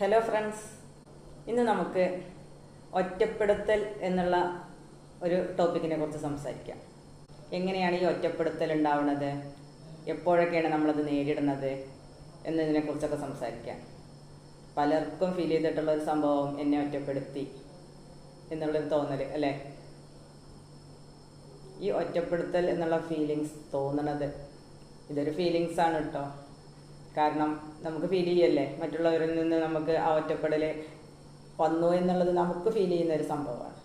Hello friends ഇന്ന് നമുക്ക് ഒറ്റപ്പെടുത്തൽ എന്നുള്ള ഒരു ടോപ്പിക്കിനെ കുറിച്ച് സംസാരിക്കാം. എങ്ങനെയാണ് ഈ ഒറ്റപ്പെടുത്തൽ ഉണ്ടാവുന്നത്? എപ്പോഴൊക്കെയാണ് നമ്മളത് നേരിടുന്നത്? എന്നതിനെ കുറിച്ചൊക്കെ സംസാരിക്കാം. പലർക്കും ഫീൽ ചെയ്തിട്ടുള്ള ഒരു സംഭവം എന്നെ ഒറ്റപ്പെടുത്തി എന്നുള്ളൊരു തോന്നൽ അല്ലേ? ഈ ഒറ്റപ്പെടുത്തൽ എന്നുള്ള ഫീലിങ്സ് തോന്നണത് ഇതൊരു ഫീലിങ്സ് ആണ് കേട്ടോ കാരണം നമുക്ക് ഫീൽ ചെയ്യല്ലേ? മറ്റുള്ളവരിൽ നിന്ന് നമുക്ക് ആ ഒറ്റപ്പെടൽ വന്നു എന്നുള്ളത് നമുക്ക് ഫീൽ ചെയ്യുന്ന ഒരു സംഭവമാണ്.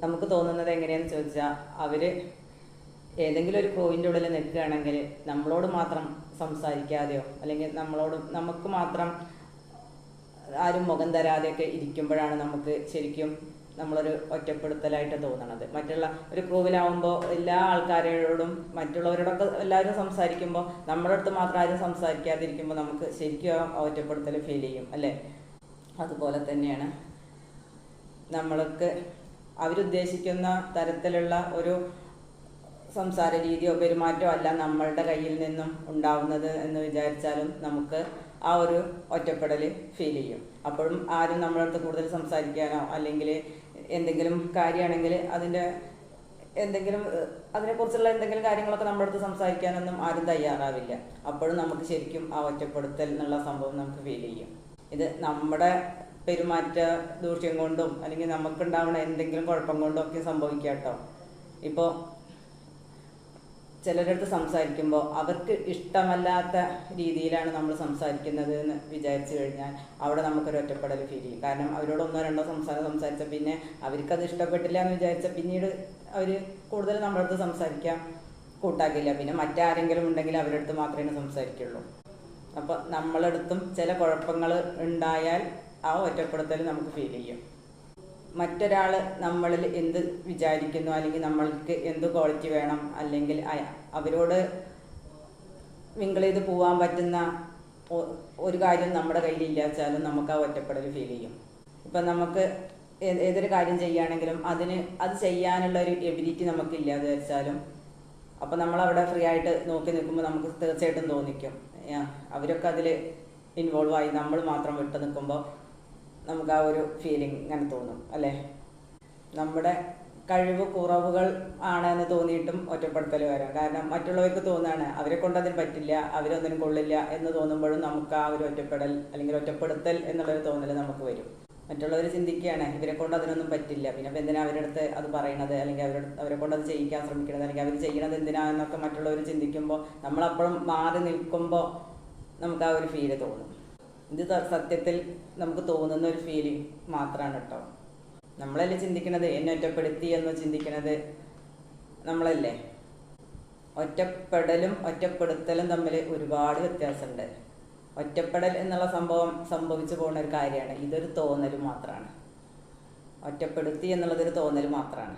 നമുക്ക് തോന്നുന്നത് എങ്ങനെയാന്ന് ചോദിച്ചാൽ അവർ ഏതെങ്കിലും ഒരു ക്രൂവിന്റെ ഉള്ളിൽ നിൽക്കുകയാണെങ്കിൽ നമ്മളോട് മാത്രം സംസാരിക്കാതെയോ അല്ലെങ്കിൽ നമ്മളോട് നമുക്ക് മാത്രം ആരും മുഖം തരാതെയൊക്കെ ഇരിക്കുമ്പോഴാണ് നമുക്ക് ശരിക്കും നമ്മളൊരു ഒറ്റപ്പെടുത്തലായിട്ട് തോന്നണത്. മറ്റുള്ള ഒരു ക്രൂവിലാവുമ്പോൾ എല്ലാ ആൾക്കാരോടും മറ്റുള്ളവരോടൊക്കെ എല്ലാവരും സംസാരിക്കുമ്പോൾ നമ്മുടെ അടുത്ത് മാത്രം ആരും സംസാരിക്കാതിരിക്കുമ്പോൾ നമുക്ക് ശരിക്കും ഒറ്റപ്പെടുത്തൽ ഫീൽ ചെയ്യും അല്ലേ? അതുപോലെ തന്നെയാണ് നമ്മൾക്ക് അവരുദ്ദേശിക്കുന്ന തരത്തിലുള്ള ഒരു സംസാര രീതിയോ പെരുമാറ്റമോ അല്ല നമ്മളുടെ കയ്യിൽ നിന്നും ഉണ്ടാവുന്നത് എന്ന് വിചാരിച്ചാലും നമുക്ക് ആ ഒരു ഒറ്റപ്പെടൽ ഫീൽ ചെയ്യും. അപ്പോഴും ആരും നമ്മളടുത്ത് കൂടുതൽ സംസാരിക്കാനോ അല്ലെങ്കിൽ എന്തെങ്കിലും കാര്യമാണെങ്കിൽ അതിന്റെ എന്തെങ്കിലും അതിനെക്കുറിച്ചുള്ള എന്തെങ്കിലും കാര്യങ്ങളൊക്കെ നമ്മുടെ അടുത്ത് സംസാരിക്കാനൊന്നും ആരും തയ്യാറാവില്ല. അപ്പോഴും നമുക്ക് ശരിക്കും ആ ഒറ്റപ്പെടുത്തൽ എന്നുള്ള സംഭവം നമുക്ക് ഫീൽ ചെയ്യും. ഇത് നമ്മുടെ പെരുമാറ്റ ദൂഷ്യം കൊണ്ടും അല്ലെങ്കിൽ നമുക്കുണ്ടാവുന്ന എന്തെങ്കിലും കുഴപ്പം കൊണ്ടും ഒക്കെ സംഭവിക്കാം കേട്ടോ ഇപ്പോൾ ചിലരുടെ അടുത്ത് സംസാരിക്കുമ്പോൾ അവർക്ക് ഇഷ്ടമല്ലാത്ത രീതിയിലാണ് നമ്മൾ സംസാരിക്കുന്നത് എന്ന് വിചാരിച്ചു കഴിഞ്ഞാൽ അവിടെ നമുക്കൊരു ഒറ്റപ്പെടൽ ഫീൽ ചെയ്യും. കാരണം അവരോട് ഒന്നോ രണ്ടോ സംസാരം സംസാരിച്ച പിന്നെ അവർക്കത് ഇഷ്ടപ്പെട്ടില്ല എന്ന് വിചാരിച്ച പിന്നീട് അവർ കൂടുതൽ നമ്മുടെ അടുത്ത് സംസാരിക്കാൻ കൂട്ടാക്കില്ല. പിന്നെ മറ്റാരെങ്കിലും ഉണ്ടെങ്കിൽ അവരുടെ അടുത്ത് മാത്രമേ സംസാരിക്കുള്ളൂ. അപ്പോൾ നമ്മളടുത്തും ചില കുഴപ്പങ്ങൾ ഉണ്ടായാൽ ആ ഒറ്റപ്പെടുത്തൽ നമുക്ക് ഫീൽ ചെയ്യും. മറ്റൊരാൾ നമ്മളിൽ എന്ത് വിചാരിക്കുന്നു? അല്ലെങ്കിൽ നമ്മൾക്ക് എന്ത് ക്വാളിറ്റി വേണം? അല്ലെങ്കിൽ അവരോട് മിങ്കിൾ ചെയ്ത് പോകാൻ പറ്റുന്ന ഒരു കാര്യം നമ്മുടെ കയ്യിൽ ഇല്ലാച്ചാലും നമുക്ക് ആ ഒറ്റപ്പെടൽ ഫീൽ ചെയ്യും. ഇപ്പം നമുക്ക് ഏതൊരു കാര്യം ചെയ്യുകയാണെങ്കിലും അതിന് അത് ചെയ്യാനുള്ള ഒരു എബിലിറ്റി നമുക്ക് ഇല്ലാതെ വെച്ചാലും അപ്പം നമ്മളവിടെ ഫ്രീ ആയിട്ട് നോക്കി നിൽക്കുമ്പോൾ നമുക്ക് തീർച്ചയായിട്ടും തോന്നിക്കും. അവരൊക്കെ അതിൽ ഇൻവോൾവ് ആയി. നമ്മൾ മാത്രം വിട്ടു നിൽക്കുമ്പോൾ നമുക്ക് ആ ഒരു ഫീലിംഗ് ഇങ്ങനെ തോന്നും അല്ലേ? നമ്മുടെ കഴിവ് കുറവുകൾ എന്ന് തോന്നിയിട്ടും ഒറ്റപ്പെടുത്തൽ വരാം. കാരണം മറ്റുള്ളവർക്ക് തോന്നുകയാണ് അവരെ കൊണ്ട് അതിന് പറ്റില്ല അവരൊന്നിനും കൊള്ളില്ല എന്ന് തോന്നുമ്പോഴും നമുക്ക് ആ ഒരു ഒറ്റപ്പെടൽ അല്ലെങ്കിൽ ഒറ്റപ്പെടുത്തൽ എന്നുള്ളൊരു തോന്നൽ നമുക്ക് വരും. മറ്റുള്ളവർ ചിന്തിക്കുകയാണ് ഇവരെ കൊണ്ട് അതിനൊന്നും പറ്റില്ല. പിന്നെ ഇപ്പം എന്തിനാ അവരുടെ അടുത്ത് അത് പറയണത്? അല്ലെങ്കിൽ അവരുടെ അവരെ കൊണ്ട് അത് ചെയ്യിക്കാൻ ശ്രമിക്കണത്? അല്ലെങ്കിൽ അവർ ചെയ്യണത് എന്തിനാന്നൊക്കെ മറ്റുള്ളവർ ചിന്തിക്കുമ്പോൾ നമ്മളപ്പോഴും മാറി നിൽക്കുമ്പോൾ നമുക്ക് ആ ഒരു ഫീൽ തോന്നും. ഇത് സത്യത്തിൽ നമുക്ക് തോന്നുന്ന ഒരു ഫീലിംഗ് മാത്രമാണ് കേട്ടോ നമ്മളല്ലേ ചിന്തിക്കണത്? എന്നെ ഒറ്റപ്പെടുത്തി എന്ന് ചിന്തിക്കണത് നമ്മളല്ലേ? ഒറ്റപ്പെടലും ഒറ്റപ്പെടുത്തലും തമ്മിൽ ഒരുപാട് വ്യത്യാസമുണ്ട് ഒറ്റപ്പെടൽ എന്നുള്ള സംഭവം സംഭവിച്ചു പോകുന്ന ഒരു കാര്യമാണ്. ഇതൊരു തോന്നൽ മാത്രമാണ് ഒറ്റപ്പെടുത്തി എന്നുള്ളതൊരു തോന്നൽ മാത്രമാണ്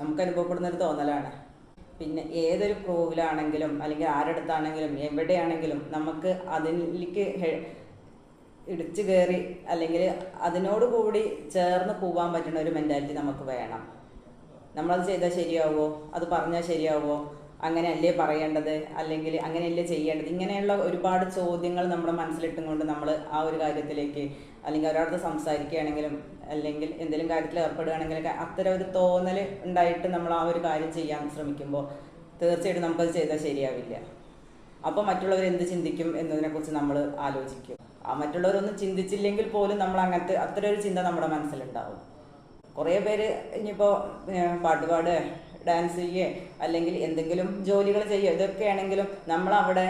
നമുക്ക് അനുഭവപ്പെടുന്ന ഒരു തോന്നലാണ്. പിന്നെ ഏതൊരു ക്രൂവിലാണെങ്കിലും അല്ലെങ്കിൽ ആരടുത്താണെങ്കിലും എവിടെയാണെങ്കിലും നമുക്ക് അതിലേക്ക് ഇടിച്ചു കയറി അല്ലെങ്കിൽ അതിനോട് കൂടി ചേർന്ന് പോകാൻ പറ്റുന്ന ഒരു മെന്റാലിറ്റി നമുക്ക് വേണം. നമ്മളത് ചെയ്താൽ ശരിയാവുമോ അത് പറഞ്ഞാൽ ശരിയാവുമോ അങ്ങനെയല്ലേ പറയേണ്ടത്? അല്ലെങ്കിൽ അങ്ങനെയല്ലേ ചെയ്യേണ്ടത്? ഇങ്ങനെയുള്ള ഒരുപാട് ചോദ്യങ്ങൾ നമ്മുടെ മനസ്സിലിട്ടും നമ്മൾ ആ ഒരു കാര്യത്തിലേക്ക് അല്ലെങ്കിൽ ഒരാളടുത്ത് സംസാരിക്കുകയാണെങ്കിലും അല്ലെങ്കിൽ എന്തെങ്കിലും കാര്യത്തിൽ ഏർപ്പെടുകയാണെങ്കിലൊക്കെ അത്തരം ഒരു തോന്നൽ ഉണ്ടായിട്ട് നമ്മൾ ആ ഒരു കാര്യം ചെയ്യാൻ ശ്രമിക്കുമ്പോൾ തീർച്ചയായിട്ടും നമുക്കത് ചെയ്താൽ ശരിയാവില്ല. അപ്പോൾ മറ്റുള്ളവർ എന്ത് ചിന്തിക്കും എന്നതിനെക്കുറിച്ച് നമ്മൾ ആലോചിക്കും. മറ്റുള്ളവരൊന്നും ചിന്തിച്ചില്ലെങ്കിൽ പോലും നമ്മൾ അങ്ങനത്തെ അത്ര ഒരു ചിന്ത നമ്മുടെ മനസ്സിലുണ്ടാവും. കുറേ പേര് ഇനിയിപ്പോൾ പാട്ട് ഡാൻസ് ചെയ്യേ അല്ലെങ്കിൽ എന്തെങ്കിലും ജോലികൾ ചെയ്യുക ഇതൊക്കെയാണെങ്കിലും നമ്മളവിടെ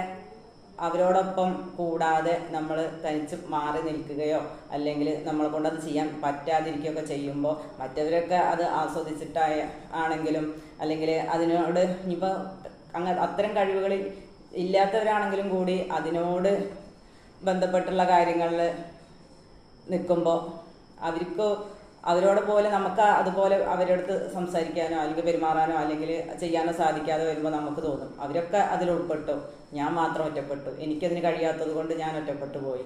അവരോടൊപ്പം കൂടാതെ നമ്മൾ തനിച്ച് മാറി നിൽക്കുകയോ അല്ലെങ്കിൽ നമ്മളെ കൊണ്ട് അത് ചെയ്യാൻ പറ്റാതിരിക്കുകയൊക്കെ ചെയ്യുമ്പോൾ മറ്റവരൊക്കെ അത് ആസ്വദിച്ചിട്ടായ ആണെങ്കിലും അല്ലെങ്കിൽ അതിനോട് ഇനിയിപ്പോൾ അങ്ങനെ അത്തരം കഴിവുകൾ ഇല്ലാത്തവരാണെങ്കിലും കൂടി അതിനോട് ബന്ധപ്പെട്ടുള്ള കാര്യങ്ങളിൽ നിൽക്കുമ്പോൾ അവർക്ക് അവരോട് പോലെ നമുക്ക് അതുപോലെ അവരടുത്ത് സംസാരിക്കാനോ അല്ലെങ്കിൽ പെരുമാറാനോ അല്ലെങ്കിൽ ചെയ്യാനോ സാധിക്കാതെ വരുമ്പോൾ നമുക്ക് തോന്നും. അവരൊക്കെ അതിൽ ഉൾപ്പെട്ടു. ഞാൻ മാത്രം ഒറ്റപ്പെട്ടു. എനിക്കതിന് കഴിയാത്തത് കൊണ്ട് ഞാൻ ഒറ്റപ്പെട്ടു പോയി.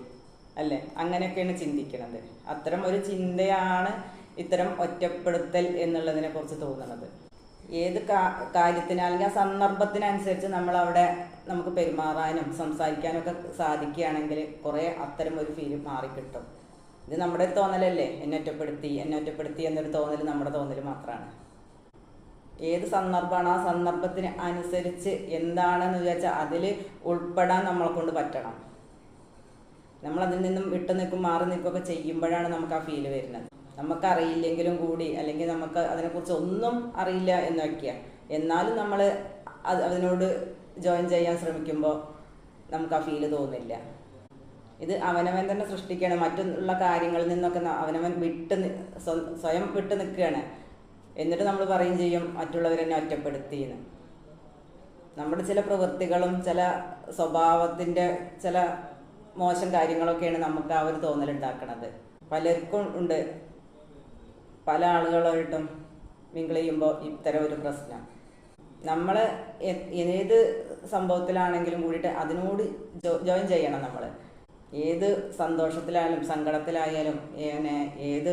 അല്ലേ? അങ്ങനെയൊക്കെയാണ് ചിന്തിക്കുന്നത് അത്തരം ഒരു ചിന്തയാണ് ഇത്തരം ഒറ്റപ്പെടുത്തൽ എന്നുള്ളതിനെ കുറിച്ച് തോന്നുന്നത് ഏത് കാര്യത്തിന് അല്ലെങ്കിൽ ആ സന്ദർഭത്തിനനുസരിച്ച് നമ്മൾ അവിടെ നമുക്ക് പെരുമാറാനും സംസാരിക്കാനും ഒക്കെ സാധിക്കുകയാണെങ്കിൽ കുറേ അത്തരം ഒരു ഫീൽ മാറിക്കിട്ടും. ഇത് നമ്മുടെ തോന്നലല്ലേ? എന്നെ ഒറ്റപ്പെടുത്തി എന്നെ ഒറ്റപ്പെടുത്തി എന്നൊരു തോന്നൽ നമ്മുടെ തോന്നൽ മാത്രമാണ് ഏത് സന്ദർഭമാണ് ആ സന്ദർഭത്തിന് അനുസരിച്ച് എന്താണെന്ന് വിചാരിച്ചാൽ അതിൽ ഉൾപ്പെടാൻ നമ്മളെ കൊണ്ട് പറ്റണം. നമ്മൾ അതിൽ നിന്നും വിട്ടു നിൽക്കും മാറി നിൽക്കുകയൊക്കെ ചെയ്യുമ്പോഴാണ് നമുക്ക് ആ ഫീൽ വരുന്നത്. നമുക്കറിയില്ലെങ്കിലും കൂടി അല്ലെങ്കിൽ നമുക്ക് അതിനെക്കുറിച്ച് ഒന്നും അറിയില്ല എന്ന് എന്നാലും നമ്മൾ അത് അതിനോട് ജോയിൻ ചെയ്യാൻ ശ്രമിക്കുമ്പോൾ നമുക്ക് ആ ഫീൽ തോന്നില്ല. ഇത് അവനവൻ തന്നെ സൃഷ്ടിക്കുകയാണ് മറ്റുള്ള കാര്യങ്ങളിൽ നിന്നൊക്കെ അവനവൻ വിട്ട് സ്വയം വിട്ട് നിൽക്കുകയാണ്. എന്നിട്ട് നമ്മൾ പറയും ചെയ്യും മറ്റുള്ളവരെന്നെ ഒറ്റപ്പെടുത്തിയെന്ന്. നമ്മുടെ ചില പ്രവൃത്തികളും ചില സ്വഭാവത്തിന്റെ ചില മോശം കാര്യങ്ങളൊക്കെയാണ് നമുക്ക് ആ ഒരു തോന്നലുണ്ടാക്കണത്. പലർക്കും ഉണ്ട്. പല ആളുകളായിട്ടും മിങ്കിൾ ചെയ്യുമ്പോൾ ഇത്തരം ഒരു പ്രശ്നം. നമ്മൾ ഏത് സംഭവത്തിലാണെങ്കിലും കൂടിയിട്ട് അതിനോട് ജോയിൻ ചെയ്യണം നമ്മൾ ഏത് സന്തോഷത്തിലായാലും സങ്കടത്തിലായാലും ഏനെ ഏത്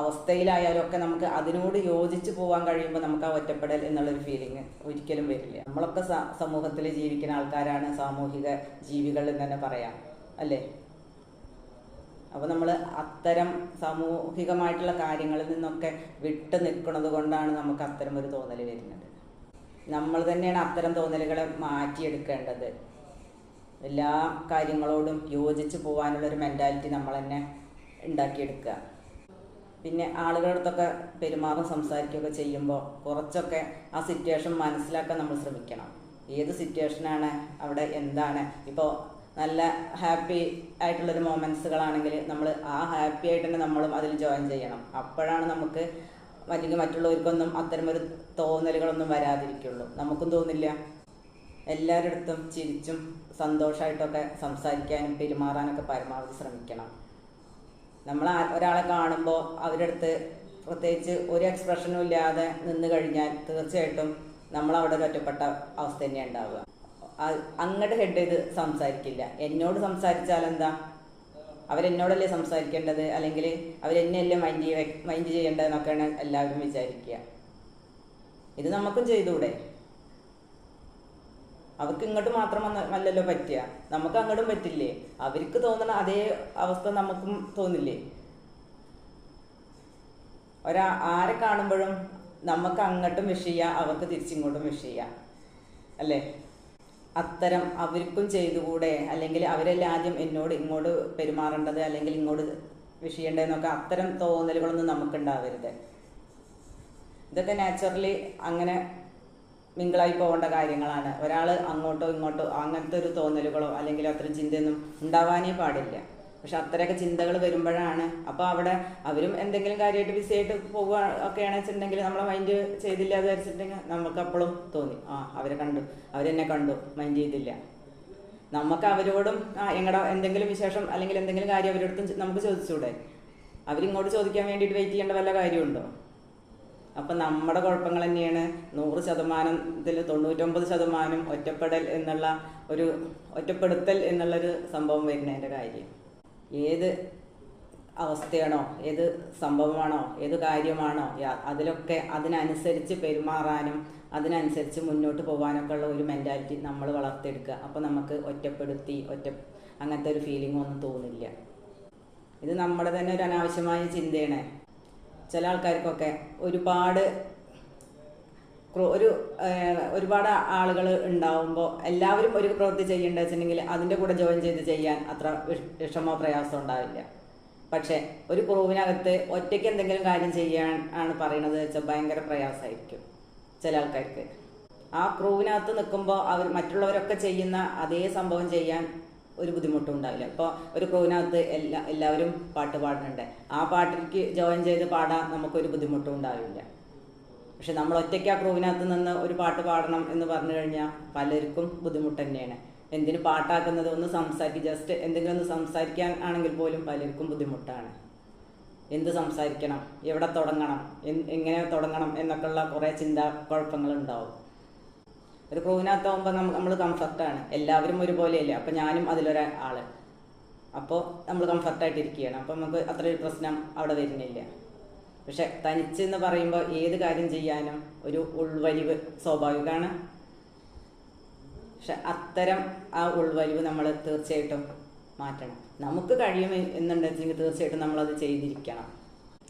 അവസ്ഥയിലായാലും ഒക്കെ നമുക്ക് അതിനോട് യോജിച്ച് പോകാൻ കഴിയുമ്പോൾ നമുക്ക് ആ ഒറ്റപ്പെടൽ എന്നുള്ളൊരു ഫീലിംഗ് ഒരിക്കലും വരില്ല. നമ്മളൊക്കെ സമൂഹത്തിൽ ജീവിക്കുന്ന ആൾക്കാരാണ് സാമൂഹിക ജീവികൾ എന്ന് തന്നെ പറയാം. അല്ലേ? അപ്പോൾ നമ്മൾ അത്തരം സാമൂഹികമായിട്ടുള്ള കാര്യങ്ങളിൽ നിന്നൊക്കെ വിട്ട് നിൽക്കുന്നത് കൊണ്ടാണ് നമുക്ക് അത്തരം ഒരു തോന്നൽ വരുന്നത്. നമ്മൾ തന്നെയാണ് അത്തരം തോന്നലുകളെ മാറ്റിയെടുക്കേണ്ടത്. എല്ലാ കാര്യങ്ങളോടും യോജിച്ച് പോകാനുള്ളൊരു മെന്റാലിറ്റി നമ്മൾ തന്നെ ഉണ്ടാക്കിയെടുക്കുക. പിന്നെ ആളുകളടുത്തൊക്കെ പെരുമാറും സംസാരിക്കുകയൊക്കെ ചെയ്യുമ്പോൾ കുറച്ചൊക്കെ ആ സിറ്റുവേഷൻ മനസ്സിലാക്കാൻ നമ്മൾ ശ്രമിക്കണം. ഏത് സിറ്റുവേഷനാണ് അവിടെ എന്താണ്? ഇപ്പോൾ നല്ല ഹാപ്പി ആയിട്ടുള്ളൊരു മൊമെൻസുകളാണെങ്കിൽ നമ്മൾ ആ ഹാപ്പി ആയിട്ട് തന്നെ നമ്മളും അതിൽ ജോയിൻ ചെയ്യണം. അപ്പോഴാണ് നമുക്ക് അല്ലെങ്കിൽ മറ്റുള്ളവർക്കൊന്നും അത്തരമൊരു തോന്നലുകളൊന്നും വരാതിരിക്കുള്ളൂ. നമുക്കും തോന്നില്ല. എല്ലാവരുടെ ചിരിച്ചും സന്തോഷമായിട്ടൊക്കെ സംസാരിക്കാനും പെരുമാറാനൊക്കെ പരമാവധി ശ്രമിക്കണം. നമ്മൾ ഒരാളെ കാണുമ്പോൾ അവരുടെ അടുത്ത് പ്രത്യേകിച്ച് ഒരു എക്സ്പ്രഷനും ഇല്ലാതെ നിന്ന് കഴിഞ്ഞാൽ തീർച്ചയായിട്ടും നമ്മൾ അവിടെ ഒരു ഒറ്റപ്പെട്ട അവസ്ഥ തന്നെയാണ് ഉണ്ടാവുക. അങ്ങോട്ട് ഹെഡ് ചെയ്ത് സംസാരിക്കില്ല. എന്നോട് സംസാരിച്ചാൽ എന്താ അവരെന്നോടല്ലേ സംസാരിക്കേണ്ടത്? അല്ലെങ്കിൽ അവരെന്നെയല്ലേ മൈൻഡ് മൈൻഡ് ചെയ്യേണ്ടതെന്നൊക്കെയാണ് എല്ലാവരും വിചാരിക്കുക. ഇത് നമുക്കും ചെയ്തുകൂടെ? അവർക്ക് ഇങ്ങോട്ട് മാത്രം അല്ലല്ലോ പറ്റുക? നമുക്ക് അങ്ങോട്ടും പറ്റില്ലേ? അവർക്ക് തോന്നുന്ന അതേ അവസ്ഥ നമുക്കും തോന്നില്ലേ? ഒരാ ആരെ കാണുമ്പോഴും നമുക്ക് അങ്ങോട്ടും വിഷ് ചെയ്യാം അവർക്ക് തിരിച്ചിങ്ങോട്ടും വിഷ് ചെയ്യാം. അല്ലേ? അത്തരം അവർക്കും ചെയ്തുകൂടെ? അല്ലെങ്കിൽ അവരെല്ലാം ആദ്യം എന്നോട് ഇങ്ങോട്ട് പെരുമാറേണ്ടത്? അല്ലെങ്കിൽ ഇങ്ങോട്ട് വിഷയേണ്ടതെന്നൊക്കെ അത്തരം തോന്നലുകളൊന്നും നമുക്കുണ്ടാവരുത്. ഇതൊക്കെ നാച്ചുറലി അങ്ങനെ മിങ്കിളായി പോകേണ്ട കാര്യങ്ങളാണ്. ഒരാൾ അങ്ങോട്ടോ ഇങ്ങോട്ടോ അങ്ങനത്തെ ഒരു തോന്നലുകളോ അല്ലെങ്കിൽ അത്ര ചിന്തയൊന്നും ഉണ്ടാവാനേ പാടില്ല. പക്ഷെ അത്രയൊക്കെ ചിന്തകൾ വരുമ്പോഴാണ്. അപ്പോൾ അവിടെ അവരും എന്തെങ്കിലും കാര്യമായിട്ട് ബിസി ആയിട്ട് പോവുക ഒക്കെയാണെന്ന് വെച്ചിട്ടുണ്ടെങ്കിൽ നമ്മളെ മൈൻഡ് ചെയ്തില്ല എന്ന് വിചാരിച്ചിട്ടുണ്ടെങ്കിൽ നമുക്ക് അപ്പോഴും തോന്നി ആ അവരെ കണ്ടു. അവരെന്നെ കണ്ടു മൈൻഡ് ചെയ്തില്ല. നമുക്ക് അവരോടും എങ്ങടെ എന്തെങ്കിലും വിശേഷം അല്ലെങ്കിൽ എന്തെങ്കിലും കാര്യം അവരോടത്തും നമുക്ക് ചോദിച്ചൂടെ? അവരിങ്ങോട്ട് ചോദിക്കാൻ വേണ്ടിയിട്ട് വെയിറ്റ് ചെയ്യേണ്ട വല്ല കാര്യമുണ്ടോ? അപ്പം നമ്മുടെ കുഴപ്പങ്ങൾ തന്നെയാണ് നൂറ് ശതമാനത്തിൽ തൊണ്ണൂറ്റൊമ്പത് ശതമാനം ഒറ്റപ്പെടൽ എന്നുള്ള ഒരു ഒറ്റപ്പെടുത്തൽ എന്നുള്ളൊരു സംഭവം വരുന്നതിന്റെ കാര്യം. ഏത് അവസ്ഥയാണോ ഏത് സംഭവമാണോ ഏത് കാര്യമാണോ അതിലൊക്കെ അതിനനുസരിച്ച് പെരുമാറാനും അതിനനുസരിച്ച് മുന്നോട്ട് പോകാനൊക്കെ ഉള്ള ഒരു മെന്റാലിറ്റി നമ്മൾ വളർത്തിയെടുക്കുക. അപ്പോൾ നമുക്ക് ഒറ്റപ്പെടുത്തി ഒറ്റ അങ്ങനത്തെ ഒരു ഫീലിംഗ് ഒന്നും തോന്നില്ല. ഇത് നമ്മുടെ തന്നെ ഒരു അനാവശ്യമായ ചിന്തയാണ്. ചില ആൾക്കാർക്കൊക്കെ ഒരുപാട് ഒരു ഒരുപാട് ആളുകൾ ഉണ്ടാവുമ്പോൾ എല്ലാവരും ഒരു പ്രവൃത്തി ചെയ്യേണ്ടത് വെച്ചിട്ടുണ്ടെങ്കിൽ അതിന്റെ കൂടെ ജോയിൻ ചെയ്ത് ചെയ്യാൻ അത്ര വിഷ- വിഷമോ പ്രയാസമോ ഉണ്ടാവില്ല. പക്ഷേ ഒരു ക്രൂവിനകത്ത് ഒറ്റയ്ക്ക് എന്തെങ്കിലും കാര്യം ചെയ്യാൻ ആണ് പറയണത് വെച്ചാൽ ഭയങ്കര പ്രയാസമായിരിക്കും ചില ആൾക്കാർക്ക്. ആ ക്രൂവിനകത്ത് നിൽക്കുമ്പോൾ അവർ മറ്റുള്ളവരൊക്കെ ചെയ്യുന്ന അതേ സംഭവം ചെയ്യാൻ ഒരു ബുദ്ധിമുട്ടും ഉണ്ടാവില്ല. ഇപ്പോൾ ഒരു ക്രൂവിനകത്ത് എല്ലാ എല്ലാവരും പാട്ട് പാടുന്നുണ്ട്. ആ പാട്ടിലേക്ക് ജോയിൻ ചെയ്ത് പാടാൻ നമുക്കൊരു ബുദ്ധിമുട്ടും ഉണ്ടാവില്ല. പക്ഷെ നമ്മൾ ഒറ്റയ്ക്ക് ആ ക്രൂവിനകത്ത് നിന്ന് ഒരു പാട്ട് പാടണം എന്ന് പറഞ്ഞു കഴിഞ്ഞാൽ പലർക്കും ബുദ്ധിമുട്ട് തന്നെയാണ്. എന്തിന് പാട്ടാക്കുന്നത് ഒന്ന് സംസാരിക്കുക ജസ്റ്റ് എന്തെങ്കിലും ഒന്ന് സംസാരിക്കാൻ ആണെങ്കിൽ പോലും പലർക്കും ബുദ്ധിമുട്ടാണ്. എന്ത് സംസാരിക്കണം? എവിടെ തുടങ്ങണം? എങ്ങനെ തുടങ്ങണം? എന്നൊക്കെയുള്ള കുറേ ചിന്താ കുഴപ്പങ്ങളുണ്ടാവും. ഒരു ക്രൂവിനകത്താവുമ്പോൾ നമ്മൾ നമ്മൾ കംഫർട്ടാണ് എല്ലാവരും ഒരുപോലെയല്ലേ? അപ്പം ഞാനും അതിലൊരു ആൾ അപ്പോൾ നമ്മൾ കംഫർട്ടായിട്ടിരിക്കുകയാണ് അപ്പം നമുക്ക് അത്രയൊരു പ്രശ്നം അവിടെ വരുന്നില്ല. പക്ഷെ തനിച്ച് എന്ന് പറയുമ്പോൾ ഏത് കാര്യം ചെയ്യാനും ഒരു ഉൾവലിവ് സ്വാഭാവികമാണ്. പക്ഷെ അത്തരം ആ ഉൾവലിവ് നമ്മൾ തീർച്ചയായിട്ടും മാറ്റണം. നമുക്ക് കഴിയും എന്നുണ്ടെങ്കിൽ തീർച്ചയായിട്ടും നമ്മളത് ചെയ്തിരിക്കണം.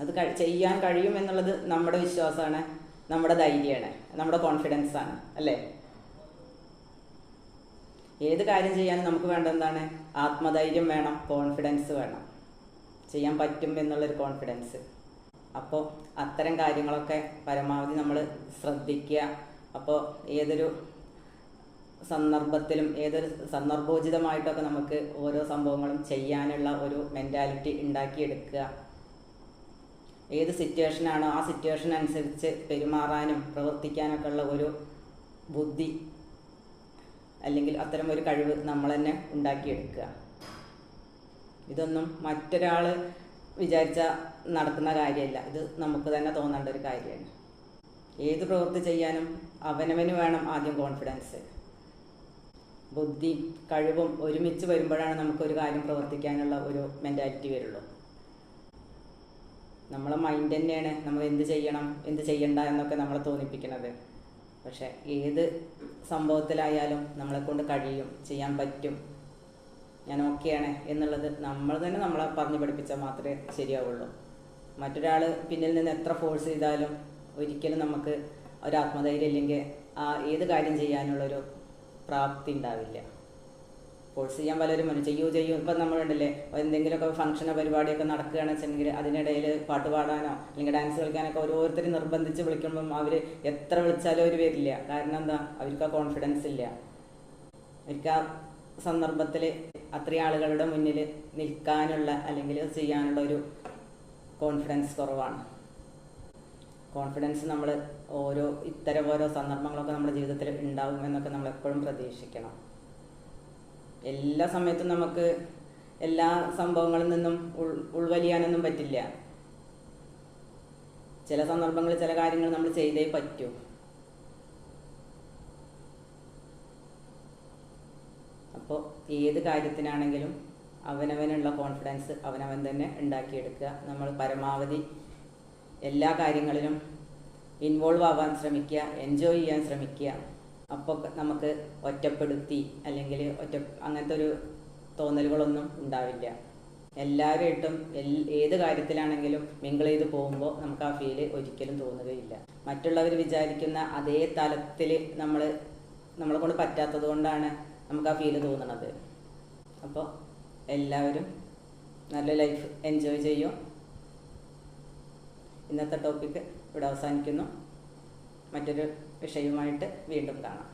അത് ചെയ്യാൻ കഴിയും എന്നുള്ളത് നമ്മുടെ വിശ്വാസമാണ് നമ്മുടെ ധൈര്യമാണ് നമ്മുടെ കോൺഫിഡൻസ് ആണ് അല്ലേ? ഏത് കാര്യം ചെയ്യാനും നമുക്ക് വേണ്ട എന്താണ്? ആത്മധൈര്യം വേണം കോൺഫിഡൻസ് വേണം. ചെയ്യാൻ പറ്റും എന്നുള്ളൊരു കോൺഫിഡൻസ് അപ്പോൾ അത്തരം കാര്യങ്ങളൊക്കെ പരമാവധി നമ്മൾ ശ്രദ്ധിക്കുക അപ്പോൾ ഏതൊരു സന്ദർഭത്തിലും ഏതൊരു സന്ദർഭോചിതമായിട്ടൊക്കെ നമുക്ക് ഓരോ സംഭവങ്ങളും ചെയ്യാനുള്ള ഒരു മെന്റാലിറ്റി ഉണ്ടാക്കിയെടുക്കുക ഏത് സിറ്റുവേഷനാണോ ആ സിറ്റുവേഷൻ അനുസരിച്ച് പെരുമാറാനും പ്രവർത്തിക്കാനൊക്കെ ഉള്ള ഒരു ബുദ്ധി അല്ലെങ്കിൽ അത്തരം ഒരു കഴിവ് നമ്മൾ തന്നെ ഉണ്ടാക്കിയെടുക്കുക ഇതൊന്നും മറ്റൊരാൾ വിചാരിച്ച നടക്കുന്ന കാര്യമല്ല. ഇത് നമുക്ക് തന്നെ തോന്നേണ്ട ഒരു കാര്യമാണ്. ഏത് പ്രവൃത്തി ചെയ്യാനും അവനവന് വേണം ആദ്യം കോൺഫിഡൻസ് ബുദ്ധി കഴിവും ഒരുമിച്ച് വരുമ്പോഴാണ് നമുക്കൊരു കാര്യം പ്രവർത്തിക്കാനുള്ള ഒരു മെന്റാലിറ്റി വരുള്ളൂ. നമ്മളെ മൈൻഡ് തന്നെയാണ് നമ്മൾ എന്ത് ചെയ്യണം എന്ത് ചെയ്യണ്ട എന്നൊക്കെ നമ്മളെ തോന്നിപ്പിക്കുന്നത്. പക്ഷെ ഏത് സംഭവത്തിലായാലും നമ്മളെ കൊണ്ട് കഴിയും ചെയ്യാൻ പറ്റും ഞാൻ ഓക്കെയാണ് എന്നുള്ളത് നമ്മൾ തന്നെ നമ്മളെ പറഞ്ഞു പഠിപ്പിച്ചാൽ മാത്രമേ ശരിയാവുള്ളൂ. മറ്റൊരാൾ പിന്നിൽ നിന്ന് എത്ര ഫോഴ്സ് ചെയ്താലും ഒരിക്കലും നമുക്ക് ഒരു ആത്മധൈര്യം ഇല്ലെങ്കിൽ ആ ഏത് കാര്യം ചെയ്യാനുള്ളൊരു പ്രാപ്തി ഉണ്ടാവില്ല. ഫോഴ്സ് ചെയ്യാൻ പലരും വരും. ചെയ്യൂ ചെയ്യൂ. ഇപ്പം നമ്മളുണ്ടല്ലേ എന്തെങ്കിലുമൊക്കെ ഫംഗ്ഷനോ പരിപാടിയൊക്കെ നടക്കുകയാണെന്ന് വെച്ചിട്ടുണ്ടെങ്കിൽ അതിനിടയിൽ പാട്ട് പാടാനോ അല്ലെങ്കിൽ ഡാൻസ് കളിക്കാനൊക്കെ ഓരോരുത്തരും നിർബന്ധിച്ച് വിളിക്കുമ്പം അവർ എത്ര വിളിച്ചാലും അവർ വരില്ല. കാരണം എന്താ? അവർക്ക് ആ കോൺഫിഡൻസ് ഇല്ല. അവർക്ക് ആ സന്ദർഭത്തിൽ അത്രയും ആളുകളുടെ മുന്നിൽ നിൽക്കാനുള്ള അല്ലെങ്കിൽ ചെയ്യാനുള്ള ഒരു കോൺഫിഡൻസ് കുറവാണ്. കോൺഫിഡൻസ് നമ്മൾ ഓരോ ഇത്തരം ഓരോ സന്ദർഭങ്ങളൊക്കെ നമ്മുടെ ജീവിതത്തിൽ ഉണ്ടാവും എന്നൊക്കെ നമ്മൾ എപ്പോഴും പ്രതീക്ഷിക്കണം. എല്ലാ സമയത്തും നമുക്ക് എല്ലാ സംഭവങ്ങളിൽ നിന്നും ഉൾ ഉൾവലിയാനൊന്നും പറ്റില്ല. ചില സന്ദർഭങ്ങളിൽ ചില കാര്യങ്ങൾ നമ്മൾ ചെയ്തേ പറ്റൂ. അപ്പോൾ ഏത് കാര്യത്തിനാണെങ്കിലും അവനവനുള്ള കോൺഫിഡൻസ് അവനവൻ തന്നെ ഉണ്ടാക്കിയെടുക്കുക. നമ്മൾ പരമാവധി എല്ലാ കാര്യങ്ങളിലും ഇൻവോൾവ് ആവാൻ ശ്രമിക്കുക എൻജോയ് ചെയ്യാൻ ശ്രമിക്കുക. അപ്പോൾ നമുക്ക് ഒറ്റപ്പെടുത്തി അല്ലെങ്കിൽ ഒറ്റ അങ്ങനത്തെ ഒരു തോന്നലുകളൊന്നും ഉണ്ടാവില്ല. എല്ലാവരുമായിട്ടും എൽ ഏത് കാര്യത്തിലാണെങ്കിലും മിങ്കിൾ ചെയ്ത് പോകുമ്പോൾ നമുക്ക് ആ ഫീൽ ഒരിക്കലും തോന്നുകയില്ല. മറ്റുള്ളവർ വിചാരിക്കുന്ന അതേ തലത്തിൽ നമ്മൾ നമ്മളെ കൊണ്ട് പറ്റാത്തത് കൊണ്ടാണ് നമുക്ക് ആ ഫീൽ തോന്നുന്നത് അപ്പോൾ എല്ലാവരും നല്ല ലൈഫ് എൻജോയ് ചെയ്യും. ഇന്നത്തെ ടോപ്പിക്ക് ഇവിടെ അവസാനിക്കുന്നു. മറ്റൊരു വിഷയവുമായിട്ട് വീണ്ടും കാണാം.